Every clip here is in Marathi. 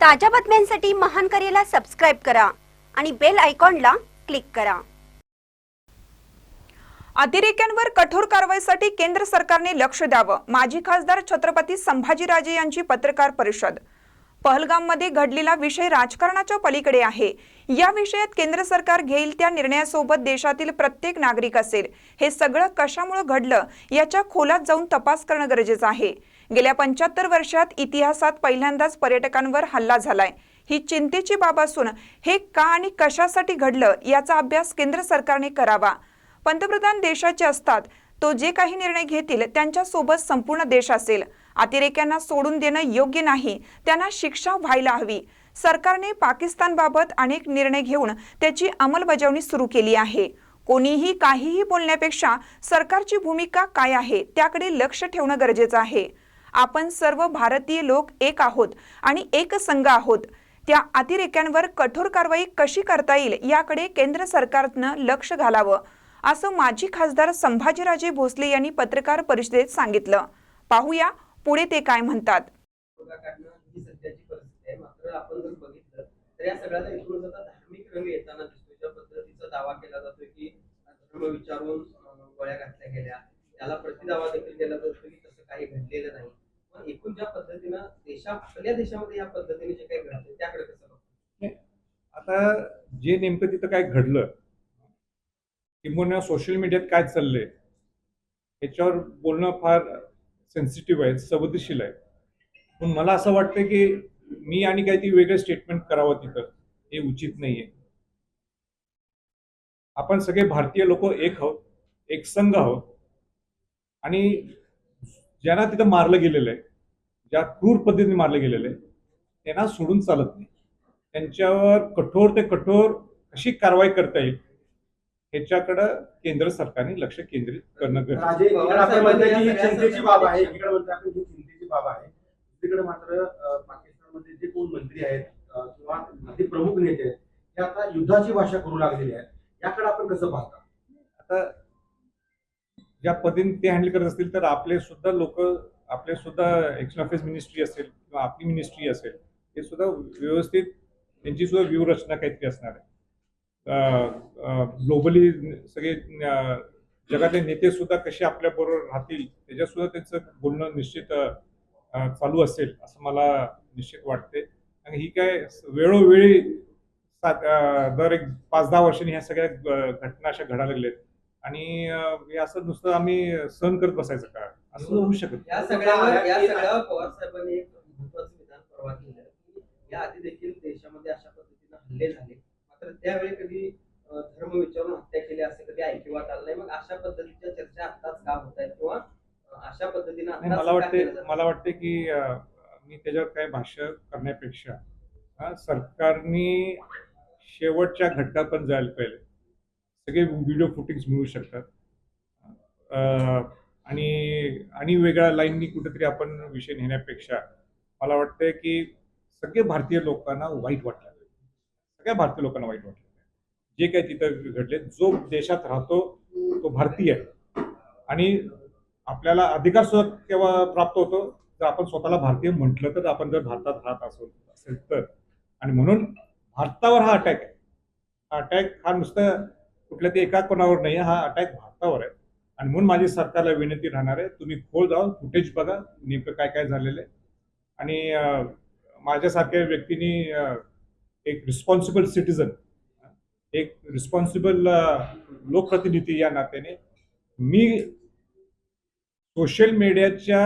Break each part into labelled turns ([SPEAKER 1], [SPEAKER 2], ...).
[SPEAKER 1] ताज्या बातम्यांसाठी महान करेला सबस्क्राईब करा आणि बेल आयकॉनला क्लिक करा.
[SPEAKER 2] अतिरेक्यांवर कठोर कारवाईसाठी केंद्र सरकारने लक्ष द्यावं. माजी खासदार छत्रपती संभाजीराजे यांची पत्रकार परिषद. पहलगाममध्ये घडलेला विषय राजकारणाच्या पलीकडे आहे. या विषयात केंद्र सरकार घेईल त्या निर्णयासोबत देशातील प्रत्येक नागरिक असेल. हे सगळं कशामुळे घडलं याच्या खोलात जाऊन तपास करणं गरजेचं आहे. गेल्या पंच्याहत्तर वर्षात इतिहासात पहिल्यांदाच पर्यटकांवर हल्ला झालाय. ही चिंतेची बाब असून हे का आणि कशासाठी घडलं याचा अभ्यास केंद्र सरकारने करावा. पंतप्रधान देशाचे असतात. तो जे काही निर्णय घेतील त्यांच्यासोबत संपूर्ण देश असेल. अतिरेक्यांना सोडून देणं योग्य नाही त्यांना शिक्षा व्हायला हवी. सरकारने पाकिस्तानबाबत अनेक निर्णय घेऊन त्याची अंमलबजावणी सुरू केली आहे. कोणीही काहीही बोलण्यापेक्षा सरकारची भूमिका काय आहे त्याकडे लक्ष ठेवणं गरजेचं आहे. आपण सर्व भारतीय लोक एक आहोत आणि एक संघ आहोत. त्या अतिरेक्यांवर कठोर कारवाई कशी करता येईल याकडे केंद्र सरकारनं लक्ष घालावं असं माजी खासदार संभाजीराजे भोसले यांनी पत्रकार परिषदेत सांगितलं. पाहूया पुढे ते काय म्हणतात?
[SPEAKER 3] बघा, कारण ही सध्याची परिस्थिती आहे. मात्र आपण जर बघितलं तर या सगळ्याला एकूणच आता धार्मिक रंग येताना दिसतो ज्या पद्धतीचा दावा केला जातोय की धर्म विचारून गोळ्या घातल्या गेल्या. त्याला प्रतिदावा देखील केला जातो की तसं काही घडलेलं नाही. पण एकूण ज्या पद्धतीनं देशा आपल्या देशामध्ये या पद्धतीने जे काही घडतंय त्याकडे कसं बघतो
[SPEAKER 4] आता जे नेमकं तिथं काय घडलं किंबहुना सोशल मीडियात काय चाललंय याच्यावर बोलणं फार सेन्सिटिव्ह आहेत संवेदनशील आहे पण मला असं वाटतं की मी आणि काहीतरी वेगळं स्टेटमेंट करावं तिथं. हे उचित नाहीये. आपण सगळे भारतीय लोक एक आहोत एक संघ आहोत. आणि ज्यांना तिथं मारलं गेलेलं आहे ज्या क्रूर पद्धतीने मारलं गेलेलं आहे त्यांना सोडून चालत नाही. त्यांच्यावर कठोर ते कठोर कशी कारवाई करता येईल. ह्याच्याकडं केंद्र सरकारने लक्ष केंद्रित करणं गरजेचं आहे.
[SPEAKER 5] बाब आहे इकडे म्हणतो आपण ही चिंतेची बाब आहे तिकडे मात्र पाकिस्तानमध्ये जे कोण मंत्री आहेत किंवा अति प्रमुख नेते आहेत ते आता युद्धाची भाषा करू लागलेली आहेत. याकडे आपण कसं पाहता?
[SPEAKER 4] आता ज्या पद्धतीने ते हँडल करत असतील तर आपले सुद्धा लोक आपले सुद्धा एक्शन अफेअर्स मिनिस्ट्री असेल किंवा आपली मिनिस्ट्री असेल हे सुद्धा व्यवस्थित त्यांची सुद्धा व्यूहरचना काहीतरी असणार आहे. ग्लोबली सगळे जगातले नेते सुद्धा कसे आपल्या बरोबर राहतील त्याच्यात सुद्धा त्यांचं बोलणं निश्चित चालू असेल असं मला निश्चित वाटते. आणि ही काय वेळोवेळी सात दर एक पाच दहा वर्षांनी ह्या सगळ्या घटना अशा घडायला लागल्यात. आणि हे असं नुसतं आम्ही सहन करत बसायचं का? असं होऊ शकत
[SPEAKER 3] या सगळ्यावर या सगळ्यावर पवार साहेबांनी एक महत्वाचं विधान परवा केलं की या आधी देखील देशामध्ये अशा पद्धतीनं हल्ले झाले मात्र त्यावेळी कधी अं, धर्म विचारून हत्या केली असं कधी ऐकिवात आलं नाही मग अशा पद्धतीच्या चर्चा आत्ताच का होत आहेत? किंवा अशा पद्धतीनं
[SPEAKER 4] मला वाटते? मला वाटते की मी त्याच्यावर काही भाष्य करण्यापेक्षा सरकारने शेवटच्या घटकात पण जायला पाहिजे. सगळे व्हिडिओ फुटेज मिळू शकतात. आणि आणि वेगळ्या लाईननी कुठेतरी आपण विषय नेण्यापेक्षा मला वाटतं की सगळे भारतीय लोकांना वाईट वाटलं सगळ्या भारतीय लोकांना वाईट वाटलं जे काही तिथं घडले जो देशात राहतो तो भारतीय आहे. आणि आपल्याला अधिकार सुद्धा केव्हा प्राप्त होतो? जर आपण स्वतःला भारतीय म्हटलं तर आपण जर भारतात राहत असो असेल तर. आणि म्हणून भारतावर हा अटॅक आहे. हा अटॅक हा नुसतं कुठल्या ते एका कोणावर नाही हा अटॅक भारतावर आहे. आणि म्हणून माझी सरकारला विनंती राहणार आहे तुम्ही खोल जाऊन फुटेज बघा नेमकं काय काय झालेलं आहे. आणि माझ्यासारख्या व्यक्तीने एक रिस्पॉन्सिबल सिटीजन एक रिस्पॉन्सिबल लोकप्रतिनिधी या नात्याने मी सोशल मीडियाच्या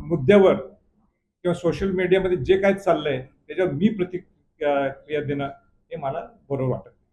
[SPEAKER 4] मुद्द्यावर किंवा सोशल मीडियामध्ये जे काय चाललंय त्याच्यावर मी प्रतिक्रिया देणं हे मला बरोबर वाटत.